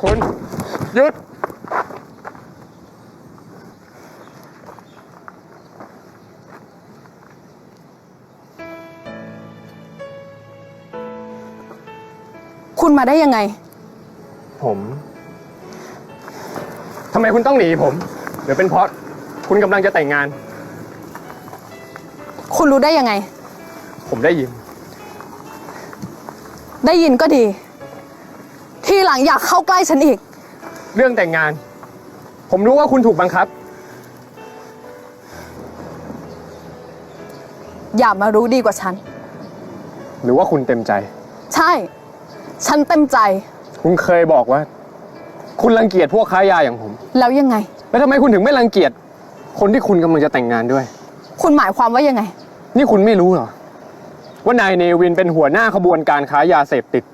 หยุด คุณมาได้ยังไง ผมทำไมคุณต้องหนีผมหรือเป็นเพราะคุณกำลังจะแต่งงาน คุณรู้ได้ยังไง ผมได้ยิน ได้ยินก็ดีที หลังอยากเข้าใกล้ฉันอีก เรื่องแต่งงาน ผมรู้ว่าคุณถูกบังคับ อย่ามารู้ดีกว่าฉัน หรือว่าคุณเต็มใจ ใช่ ฉันเต็มใจ คุณเคยบอกว่า คุณรังเกียจพวกค้ายาอย่างผม แล้วยังไง แล้วทำไมคุณถึงไม่รังเกียจคนที่คุณกำลังจะแต่งงานด้วย คุณหมายความว่ายังไง นี่คุณไม่รู้เหรอ ว่านายเนวินเป็นหัวหน้าขบวนการค้ายาเสพติด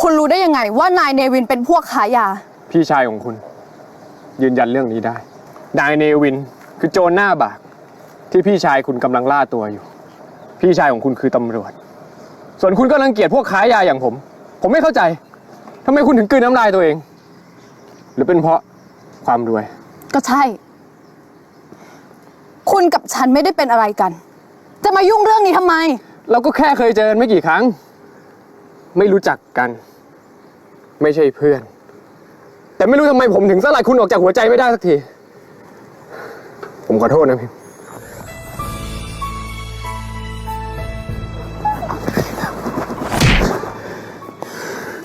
คุณรู้ได้ยังไงว่านายเนวินเป็นพวกขายยา พี่ชายของคุณ ยืนยันเรื่องนี้ได้ นายเนวินคือโจรหน้าบาก ที่พี่ชายคุณกำลังล่าตัวอยู่ พี่ชายของคุณคือตำรวจ ส่วนคุณก็รังเกียจพวกค้ายาอย่างผม ผมไม่เข้าใจทำไมคุณถึงกลืนน้ำลายตัวเอง หรือเป็นเพราะความรวย ก็ใช่ คุณกับฉันไม่ได้เป็นอะไรกัน จะมายุ่งเรื่องนี้ทำไม เราก็แค่เคยเจอกันไม่กี่ครั้ง ไม่รู้จักกัน ไม่ใช่เพื่อน แต่ไม่รู้ทำไมผมถึงสลัดคุณออกจากหัวใจไม่ได้สักที ผมขอโทษนะพิม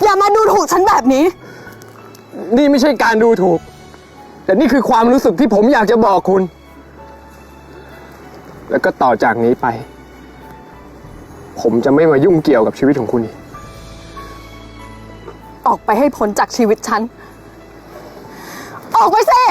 อย่ามาดูถูกฉันแบบนี้ นี่ไม่ใช่การดูถูก แต่นี่คือความรู้สึกที่ผมอยากจะบอกคุณ แล้วก็ต่อจากนี้ไป ผมจะไม่มายุ่งเกี่ยวกับชีวิตของคุณอีก ออกไปให้พ้นจากชีวิตฉัน ออกไปสิ